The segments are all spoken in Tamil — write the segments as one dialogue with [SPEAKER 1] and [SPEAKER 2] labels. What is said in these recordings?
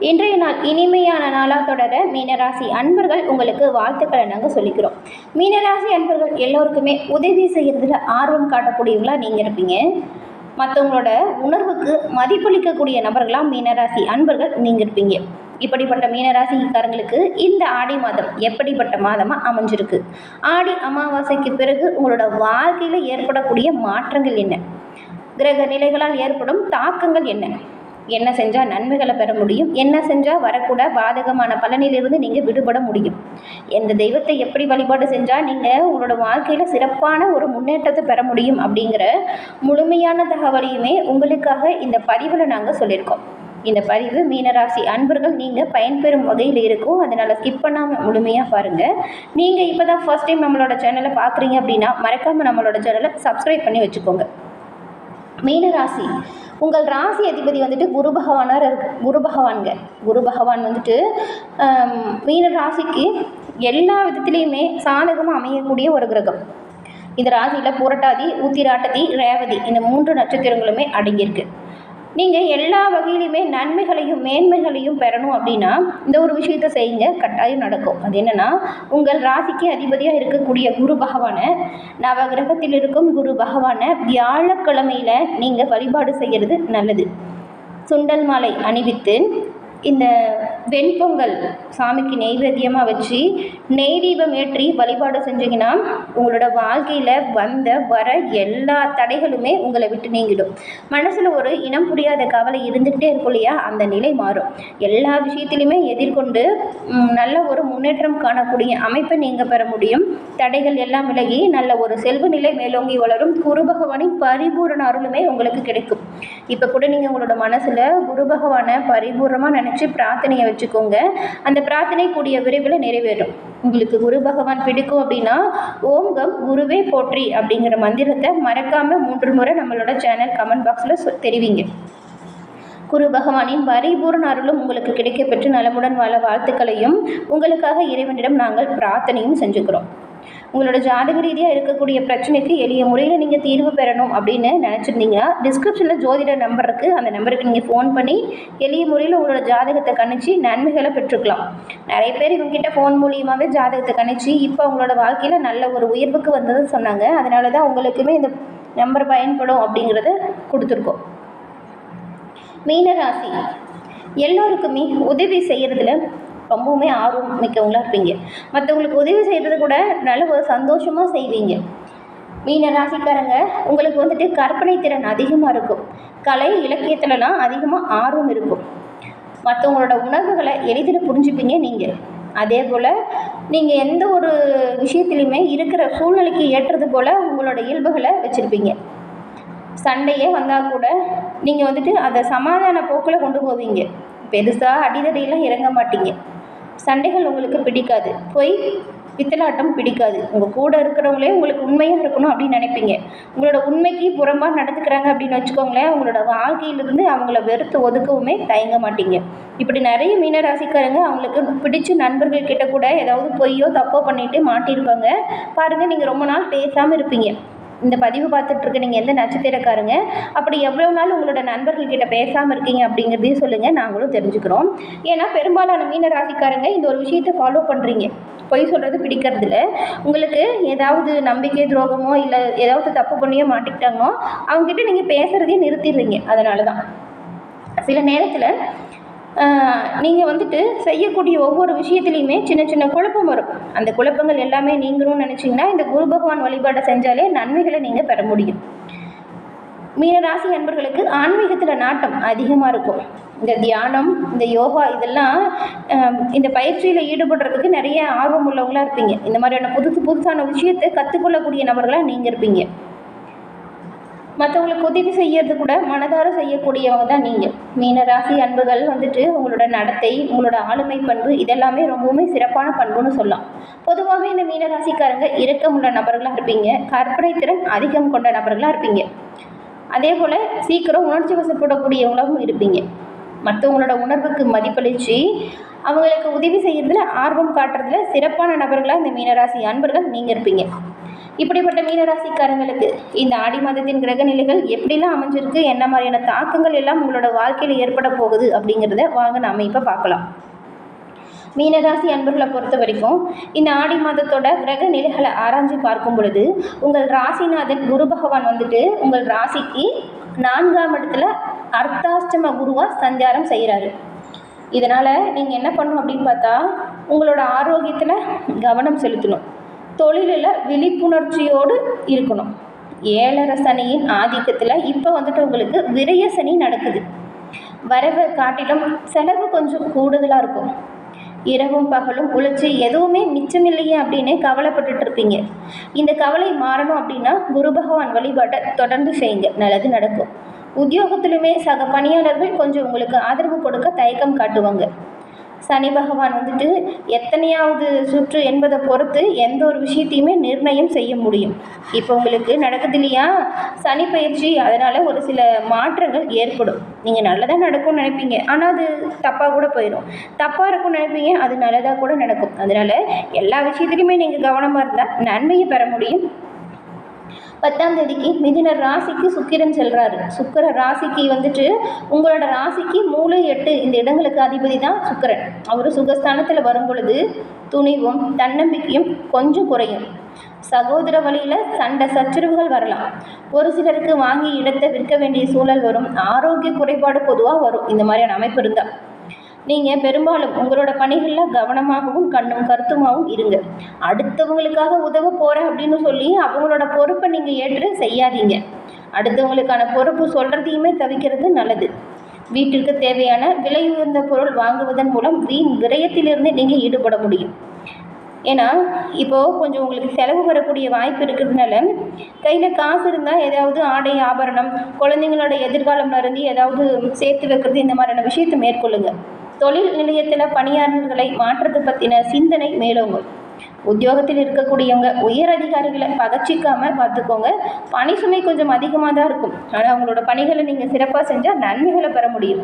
[SPEAKER 1] இன்றைய நாள் இனிமையான நாளாக தொடர மீனராசி அன்பர்கள் உங்களுக்கு வாழ்த்துக்களை நாங்கள் சொல்லிக்கிறோம். மீனராசி அன்பர்கள் எல்லோருக்குமே உதவி செய்கிறதுல ஆர்வம் காட்டக்கூடியவங்களா நீங்கள் இருப்பீங்க. மற்றவங்களோட உணர்வுக்கு மதிப்பளிக்கக்கூடிய நபர்களாக மீனராசி அன்பர்கள் நீங்கள் இருப்பீங்க. இப்படிப்பட்ட மீனராசிக்காரங்களுக்கு இந்த ஆடி மாதம் எப்படிப்பட்ட மாதமாக அமைஞ்சிருக்கு? ஆடி அமாவாசைக்கு பிறகு உங்களோட வாழ்க்கையில் ஏற்படக்கூடிய மாற்றங்கள் என்ன? கிரக நிலைகளால் ஏற்படும் தாக்கங்கள் என்ன? என்ன செஞ்சால் நன்மைகளை பெற முடியும் என்ன செஞ்சால் வரக்கூட பாதகமான பலனிலிருந்து நீங்கள் விடுபட முடியும். எந்த தெய்வத்தை எப்படி வழிபாடு செஞ்சால் நீங்கள் உங்களோட வாழ்க்கையில் சிறப்பான ஒரு முன்னேற்றத்தை பெற முடியும் அப்படிங்கிற முழுமையான தகவலையுமே உங்களுக்காக இந்த பதிவில் நாங்கள் சொல்லியிருக்கோம். இந்த பதிவு மீனராசி அன்பர்கள் நீங்கள் பயன்பெறும் வகையில் இருக்கும். அதனால் ஸ்கிப் பண்ணாமல் முழுமையாக பாருங்கள் நீங்கள் இப்போ தான் ஃபர்ஸ்ட் டைம் நம்மளோட சேனலை பார்க்குறீங்க அப்படின்னா மறக்காமல் நம்மளோட சேனலை சப்ஸ்கிரைப் பண்ணி வச்சுக்கோங்க. மீனராசி உங்கள் ராசி அதிபதி வந்துட்டு குரு பகவானாக இருக்கு குரு பகவான்க குரு பகவான் வந்துட்டு மீன ராசிக்கு எல்லா விதத்துலேயுமே சாதகமாக அமையக்கூடிய ஒரு கிரகம். இந்த ராசியில் புரட்டாதி உத்திராட்டதி ரேவதி இந்த மூன்று நட்சத்திரங்களுமே அடங்கியிருக்கு. நீங்கள் எல்லா வகையிலையுமே நன்மைகளையும் மேன்மைகளையும் பெறணும் அப்படின்னா இந்த ஒரு விஷயத்தை செய்யுங்க. கட்டாயம் நடக்கும். அது என்னென்னா உங்கள் ராசிக்கு அதிபதியாக இருக்கக்கூடிய குரு பகவானை நவகிரகத்தில் இருக்கும் குரு பகவானை வியாழக்கிழமையில் நீங்கள் வழிபாடு செய்கிறது நல்லது. சுண்டல் மாலை அணிவித்து இந்த வெண்பொங்கல் சாமிக்கு நெய்வேத்தியமாக வச்சு நெய் தீபம் ஏற்றி வழிபாடு செஞ்சீங்கன்னா உங்களோட வாழ்க்கையில் வந்த வர எல்லா தடைகளுமே உங்களை விட்டு நீங்கிடும். மனசில் ஒரு இனம் புரியாத கவலை இருந்துகிட்டே இருக்கும் இல்லையா? அந்த நிலை மாறும். எல்லா விஷயத்திலுமே எதிர்கொண்டு நல்ல ஒரு முன்னேற்றம் காணக்கூடிய அமைப்பை நீங்கள் பெற முடியும். தடைகள் எல்லாம் விலகி நல்ல ஒரு செல்வ நிலை மேலோங்கி வளரும். குரு பகவானின் பரிபூரண அருளுமே உங்களுக்கு கிடைக்கும். இப்போ கூட நீங்கள் உங்களோட மனசில் குரு பகவானை பரிபூர்ணமாக நினச்சி பிரார்த்தனையை வச்சுக்கோங்க. அந்த பிரார்த்தனை கூடிய விரைவில் நிறைவேறும். உங்களுக்கு குரு பகவான் பிடிக்கும் அப்படின்னா ஓம் கம் குருவே போற்றி அப்படிங்கிற மந்திரத்தை மறக்காமல் மூன்று முறை நம்மளோட சேனல் கமெண்ட் பாக்ஸில் தெரிவிங்க. குரு பகவானின் பரிபூர்ண அருளும் உங்களுக்கு கிடைக்கப்பெற்று நலமுடன் வாழ வாழ்த்துக்களையும் உங்களுக்காக இறைவனிடம் நாங்கள் பிரார்த்தனையும் செஞ்சுக்கிறோம். உங்களோட ஜாதக ரீதியாக இருக்கக்கூடிய பிரச்சனைக்கு எளிய முறையில் நீங்கள் தீர்வு பெறணும் அப்படின்னு நினச்சிருந்தீங்கன்னா டிஸ்கிரிப்ஷனில் ஜோதிட நம்பர் இருக்குது அந்த நம்பருக்கு நீங்கள் ஃபோன் பண்ணி எளிய முறையில் உங்களோட ஜாதகத்தை கணிச்சு நன்மைகளை பெற்றுக்கலாம். நிறைய பேர் இவங்ககிட்ட ஃபோன் மூலியமாகவே ஜாதகத்தை கணிச்சு இப்போ அவங்களோட வாழ்க்கையில் நல்ல ஒரு உயர்வுக்கு வந்ததுன்னு சொன்னாங்க. அதனால தான் உங்களுக்குமே இந்த நம்பர் பயன்படும் அப்படிங்கிறத கொடுத்துருக்கோம். மீனராசி. எல்லோருக்குமே உதவி செய்கிறதுல ரொம்பவுமே ஆர்வம் மிக்கவங்களா இருப்பீங்க. மற்றவங்களுக்கு உதவி செய்கிறது கூட நல்ல ஒரு சந்தோஷமாக செய்வீங்க. மீன ராசிக்காரங்க உங்களுக்கு வந்துட்டு கற்பனை திறன் அதிகமாக இருக்கும். கலை இலக்கியத்துலலாம் அதிகமாக ஆர்வம் இருக்கும். மற்றவங்களோட உணர்வுகளை எளிதில் புரிஞ்சுப்பீங்க நீங்கள் அதே போல் நீங்கள் எந்த ஒரு விஷயத்துலையுமே இருக்கிற சூழ்நிலைக்கு ஏற்றது போல் உங்களோட இயல்புகளை வச்சுருப்பீங்க. சண்டையே வந்தால் கூட நீங்கள் வந்துட்டு அதை சமாதான போக்கில் கொண்டு போவீங்க. பெருசாக அடிதடியெல்லாம் இறங்க மாட்டீங்க. சண்டைகள் உங்களுக்கு பிடிக்காது. பொய் பித்தலாட்டம் பிடிக்காது. உங்கள் கூட இருக்கிறவங்களே உங்களுக்கு உண்மையாக இருக்கணும் அப்படின்னு நினைப்பீங்க. உங்களோட உண்மைக்கு புறம்பாக நடந்துக்கிறாங்க அப்படின்னு வச்சுக்கோங்களேன் உங்களோட வாழ்க்கையிலிருந்து அவங்கள வெறுத்து ஒதுக்கவுமே தயங்க மாட்டீங்க. இப்படி நிறைய மீனராசிக்காரங்க அவங்களுக்கு பிடிச்ச நண்பர்கள் கிட்ட கூட ஏதாவது பொய்யோ தப்போ பண்ணிட்டு மாட்டியிருப்பாங்க. பாருங்கள் நீங்கள் ரொம்ப நாள் பேசாமல் இருப்பீங்க. இந்த பதிவு பார்த்துட்ருக்க நீங்கள் எந்த நட்சத்திரக்காரங்க? அப்படி எவ்வளோ நாள் உங்களோட நண்பர்கள்கிட்ட பேசாமல் இருக்கீங்க அப்படிங்கிறதையும் சொல்லுங்கள் நாங்களும் தெரிஞ்சுக்கிறோம். ஏன்னா பெரும்பாலான மீன ராசிக்காரங்க இந்த ஒரு விஷயத்தை ஃபாலோ பண்ணுறீங்க பொய் சொல்கிறது பிடிக்கிறதில்ல. உங்களுக்கு ஏதாவது நம்பிக்கை துரோகமோ இல்லை ஏதாவது தப்பு பண்ணியோ மாட்டிக்கிட்டாங்களோ அவங்ககிட்ட நீங்கள் பேசுகிறதையே நிறுத்திடுறீங்க. அதனால தான் சில நேரத்தில் நீங்கள் வந்துட்டு செய்யக்கூடிய ஒவ்வொரு விஷயத்துலையுமே சின்ன சின்ன குழப்பம் வரும். அந்த குழப்பங்கள் எல்லாமே நீங்களும் நினச்சிங்கன்னா இந்த குரு பகவான் வழிபாடை செஞ்சாலே நன்மைகளை நீங்கள் பெற முடியும். மீனராசி நண்பர்களுக்கு ஆன்மீகத்தில் நாட்டம் அதிகமாக இருக்கும். இந்த தியானம் இந்த யோகா இதெல்லாம் இந்த பயிற்சியில் ஈடுபடுறதுக்கு நிறைய ஆர்வம் உள்ளவங்களாக இருப்பீங்க. இந்த மாதிரியான புதுசு புதுசான விஷயத்தை கற்றுக்கொள்ளக்கூடிய நபர்களாக நீங்கள் இருப்பீங்க. மற்றவங்களுக்கு உதவி செய்யறது கூட மனதார செய்யக்கூடியவங்க தான் நீங்கள் மீனராசி அன்புகள் வந்துட்டு உங்களோட நடத்தை உங்களோட ஆளுமை பண்பு இதெல்லாமே ரொம்பவுமே சிறப்பான பண்புன்னு சொல்லலாம். பொதுவாகவே இந்த மீனராசிக்காரங்க இரக்கமுள்ள நபர்களாக இருப்பீங்க. கற்பனை திறன் அதிகம் கொண்ட நபர்களாக இருப்பீங்க. அதே போல் சீக்கிரம் உணர்ச்சி வசப்படக்கூடியவங்களாகவும் இருப்பீங்க. மற்றவங்களோட உணர்வுக்கு மதிப்பளித்து அவங்களுக்கு உதவி செய்கிறதுல ஆர்வம் காட்டுறதுல சிறப்பான நபர்களாக இந்த மீனராசி அன்பர்கள் நீங்கள் இருப்பீங்க. இப்படிப்பட்ட மீனராசிக்காரங்களுக்கு இந்த ஆடி மாதத்தின் கிரக நிலைகள் எப்படிலாம் அமைஞ்சிருக்கு என்ன மாதிரியான தாக்கங்கள் எல்லாம் உங்களோட வாழ்க்கையில் ஏற்பட போகுது அப்படிங்கிறத வாங்க நாம இப்போ பார்க்கலாம். மீனராசி அன்பர்களை பொறுத்த வரைக்கும் இந்த ஆடி மாதத்தோட கிரக நிலைகளை ஆராய்ஞ்சு பார்க்கும் பொழுது உங்கள் ராசிநாதன் குரு பகவான் வந்துட்டு உங்கள் ராசிக்கு நான்காம் இடத்துல அர்த்தாஷ்டம குருவாக சஞ்சாரம் செய்கிறாரு இதனால் நீங்கள் என்ன பண்ணணும் அப்படின்னு பார்த்தா உங்களோட ஆரோக்கியத்தில் கவனம் செலுத்தணும். தொழிலில் விழிப்புணர்ச்சியோடு இருக்கணும். ஏழரை சனியின் ஆதிக்கத்தில் இப்போ வந்துட்டு உங்களுக்கு விரயசனி நடக்குது. வரவை காட்டிலும் செலவு கொஞ்சம் கூடுதலாக இருக்கும். இரவும் பகலும் உழைச்சி எதுவுமே மிச்சமில்லையே அப்படின்னு கவலைப்பட்டுட்டு இருப்பீங்க. இந்த கவலை மாறணும் அப்படின்னா குரு பகவான் வழிபாட்டை தொடர்ந்து செய்யுங்க. நல்லது நடக்கும். உத்தியோகத்திலுமே சக பணியாளர்கள் கொஞ்சம் உங்களுக்கு ஆதரவு கொடுக்க தயக்கம் காட்டுவாங்க. சனி பகவான் வந்துட்டு எத்தனையாவது சுற்று என்பதை பொறுத்து எந்த ஒரு விஷயத்தையுமே நிர்ணயம் செய்ய முடியும். இப்போ உங்களுக்கு நடக்குது இல்லையா? சனி பயிற்சி அதனால் ஒரு சில மாற்றங்கள் ஏற்படும். நீங்கள் நல்லதாக நடக்கும்னு நினைப்பீங்க. ஆனால் அது தப்பாக கூட போயிடும் தப்பாக இருக்கும்னு நினைப்பீங்க. அது நல்லதாக கூட நடக்கும். அதனால் எல்லா விஷயத்துலையுமே நீங்கள் கவனமாக இருந்தால் நன்மையை பெற முடியும். பத்தாம் தேதிக்கு மிதின ராசிக்கு சுக்கிரன் செல்கிறாரு சுக்கிர ராசிக்கு வந்துட்டு உங்களோட ராசிக்கு மூணு எட்டு. இந்த இடங்களுக்கு அதிபதி தான் சுக்கரன். அவர் சுகஸ்தானத்தில் வரும் பொழுது துணிவும் தன்னம்பிக்கையும் கொஞ்சம் குறையும். சகோதர வழியில் சண்டை சச்சரவுகள் வரலாம். ஒரு சிலருக்கு வாங்கி இடத்தை விற்க வேண்டிய சூழல் வரும். ஆரோக்கிய குறைபாடு பொதுவாக வரும். இந்த மாதிரியான அமைப்பு இருந்தால் நீங்கள் பெரும்பாலும் உங்களோட பணிகளில் கவனமாகவும் கண்ணும் கருத்துமாகவும் இருங்க. அடுத்தவங்களுக்காக உதவ போகிறேன் அப்படின்னு சொல்லி அவங்களோட பொறுப்பை நீங்கள் ஏற்று செய்யாதீங்க. அடுத்தவங்களுக்கான பொறுப்பு சொல்கிறதையுமே தவிக்கிறது நல்லது. வீட்டிற்கு தேவையான விலை உயர்ந்த பொருள் வாங்குவதன் மூலம் வீண் விரயத்திலிருந்து நீங்கள் ஈடுபட முடியும். ஏன்னா இப்போது கொஞ்சம் உங்களுக்கு செலவு வரக்கூடிய வாய்ப்பு இருக்கிறதுனால கையில் காசு இருந்தால் ஏதாவது ஆடை ஆபரணம் குழந்தைங்களோட எதிர்காலம் நிறந்தி ஏதாவது சேர்த்து வைக்கிறது இந்த மாதிரியான விஷயத்தை மேற்கொள்ளுங்கள் தொழில் நிலையத்தில் பணியாளர்களை மாற்றுறது பற்றின சிந்தனை மேலோங்கும். உத்தியோகத்தில் இருக்கக்கூடியவங்க உயர் அதிகாரிகளை பகச்சிக்காம பார்த்துக்கோங்க. பணி சுமை கொஞ்சம் அதிகமாக தான் இருக்கும். ஆனால் அவங்களோட பணிகளை நீங்கள் சிறப்பாக செஞ்சால் நன்மைகளை பெற முடியும்.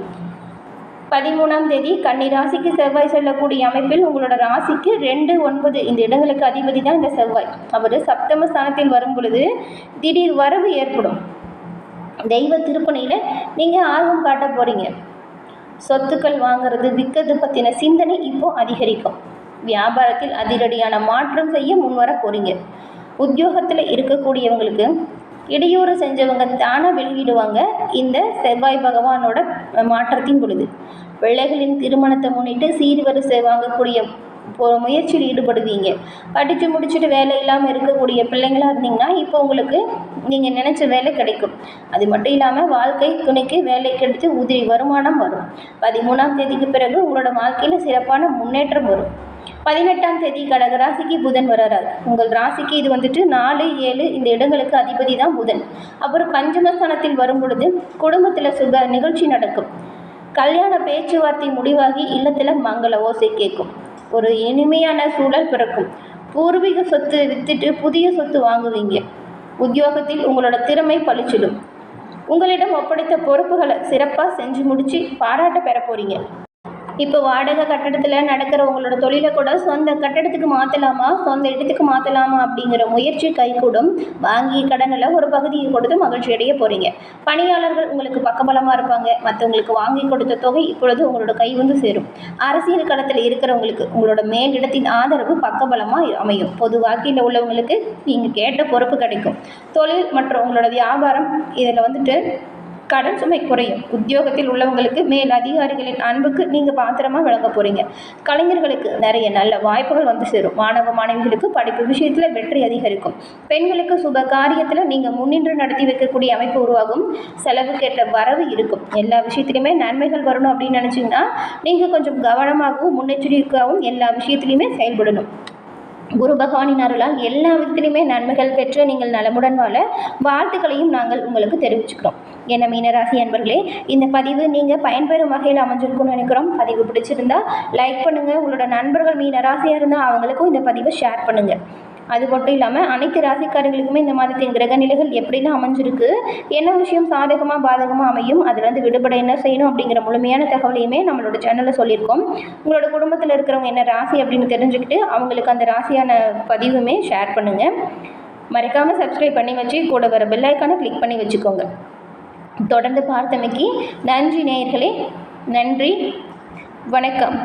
[SPEAKER 1] பதிமூணாம் தேதி கன்னி ராசிக்கு செவ்வாய் செல்லக்கூடிய அமைப்பில் உங்களோட ராசிக்கு ரெண்டு ஒன்பது இந்த இடங்களுக்கு அதிபதி தான் இந்த செவ்வாய். அவர் சப்தம ஸ்தானத்தில் வரும் பொழுது திடீர் வரவு ஏற்படும். தெய்வ திருப்பணியில் நீங்கள் ஆர்வம் காட்ட போகிறீங்க சொத்துக்கள் வாங்குறது விற்கிறது பற்றின சிந்தனை இப்போ அதிகரிக்கும். வியாபாரத்தில் அதிரடியான மாற்றம் செய்ய முன்வர போகிறீங்க உத்தியோகத்தில் இருக்கக்கூடியவங்களுக்கு இடையூறு செஞ்சவங்க தானாக வெளியிடுவாங்க. இந்த செவ்வாய் பகவானோட மாற்றத்தின் பொழுது. பிள்ளைகளின் திருமணத்தை முன்னிட்டு சீர்வரிசை வாங்கக்கூடிய ஒரு முயற்சியில் ஈடுபடுவீங்க. படித்து முடிச்சுட்டு வேலை இல்லாமல் இருக்கக்கூடிய பிள்ளைங்களாக இருந்தீங்கன்னா இப்போ உங்களுக்கு நீங்கள் நினச்ச வேலை கிடைக்கும். அது மட்டும் இல்லாமல் வாழ்க்கை துணைக்கு வேலை கிடைத்து உதிரி வருமானம் வரும். பதிமூணாம் தேதிக்கு பிறகு உங்களோட வாழ்க்கையில் சிறப்பான முன்னேற்றம் வரும். பதினெட்டாம் தேதி கடக ராசிக்கு புதன் வர்றாரு உங்கள் ராசிக்கு இது வந்துட்டு நாலு ஏழு இந்த இடங்களுக்கு அதிபதி தான் புதன். அப்புறம் பஞ்சமஸ்தானத்தில் வரும் பொழுது குடும்பத்தில் சுப நிகழ்ச்சி நடக்கும். கல்யாண பேச்சுவார்த்தை முடிவாகி இல்லத்தில் மங்கள ஓசை கேட்கும். ஒரு இனிமையான சூழல் பிறக்கும். பூர்வீக சொத்து வித்துட்டு புதிய சொத்து வாங்குவீங்க. உத்தியோகத்தில் உங்களோட திறமை பழிச்சிடும். உங்களிடம் ஒப்படைத்த பொறுப்புகளை சிறப்பாக செஞ்சு முடித்து பாராட்ட பெற போகிறீங்க இப்போ வாடகை கட்டடத்தில் நடக்கிறவங்களோட தொழிலை கூட சொந்த கட்டடத்துக்கு மாற்றலாமா சொந்த இடத்துக்கு மாற்றலாமா அப்படிங்கிற முயற்சி கைகூடும். வாங்கிய கடனில் ஒரு பகுதியை கொடுத்து மகிழ்ச்சி அடைய போகிறீங்க பணியாளர்கள் உங்களுக்கு பக்கபலமாக இருப்பாங்க. மற்றவங்களுக்கு வாங்கி கொடுத்த தொகை இப்பொழுது உங்களோட கை வந்து சேரும். அரசியல் களத்தில் இருக்கிறவங்களுக்கு உங்களோட மேலிடத்தின் ஆதரவு பக்கபலமாக அமையும். பொது வாழ்க்கையில் உள்ளவங்களுக்கு நீங்கள் கேட்ட பொறுப்பு கிடைக்கும். தொழில் மற்றும் உங்களோட வியாபாரம் இதில் வந்துட்டு கடன் சுமை குறையும். உத்தியோகத்தில் உள்ளவங்களுக்கு மேல் அதிகாரிகளின் அன்புக்கு நீங்கள் பாத்திரமாக வழங்க போகிறீங்க கலைஞர்களுக்கு நிறைய நல்ல வாய்ப்புகள் வந்து சேரும். மாணவ மாணவிகளுக்கு படிப்பு விஷயத்தில் வெற்றி அதிகரிக்கும். பெண்களுக்கு சுப காரியத்தில் நீங்கள் முன்னின்று நடத்தி வைக்கக்கூடிய அமைப்பு உருவாகும். செலவுக்கேற்ற வரவு இருக்கும். எல்லா விஷயத்துலையுமே நன்மைகள் வரணும் அப்படின்னு நினச்சிங்கன்னா நீங்கள் கொஞ்சம் கவனமாகவும் முன்னெச்சரிக்கையாகவும் எல்லா விஷயத்துலையுமே செயல்படணும். குரு பகவானின் அருளால் எல்லா விதத்திலையுமே நன்மைகள் பெற்று நீங்கள் நலமுடன் வாழ வாழ்த்துக்களையும் நாங்கள் உங்களுக்கு தெரிவிச்சுக்கிறோம். என்ன மீனராசி அன்பர்களே இந்த பதிவு நீங்கள் பயன்பெறும் வகையில் அமைஞ்சிருக்கும்னு நினைக்கிறோம். பதிவு பிடிச்சிருந்தா லைக் பண்ணுங்கள் உங்களோட நண்பர்கள் மீனராசியாக இருந்தால் அவங்களுக்கும் இந்த பதிவை ஷேர் பண்ணுங்கள் அது மட்டும் இல்லாமல் அனைத்து ராசிக்காரர்களுக்குமே இந்த மாதத்தின் கிரக நிலைகள் எப்படிலாம் அமைஞ்சிருக்கு என்ன விஷயம் சாதகமாக பாதகமாக அமையும் அதுலேருந்து விடுபட என்ன செய்யணும் அப்படிங்கிற முழுமையான தகவலையுமே நம்மளோட சேனலில் சொல்லியிருக்கோம். உங்களோட குடும்பத்தில் இருக்கிறவங்க என்ன ராசி அப்படின்னு தெரிஞ்சுக்கிட்டு அவங்களுக்கு அந்த ராசியான பதிவுமே ஷேர் பண்ணுங்கள் மறக்காமல் சப்ஸ்கிரைப் பண்ணி வச்சு கூட வர பெல்லைக்கான கிளிக் பண்ணி வச்சுக்கோங்க. தொடர்ந்து பார்த்தமைக்கு நன்றி நேயர்களே நன்றி வணக்கம்.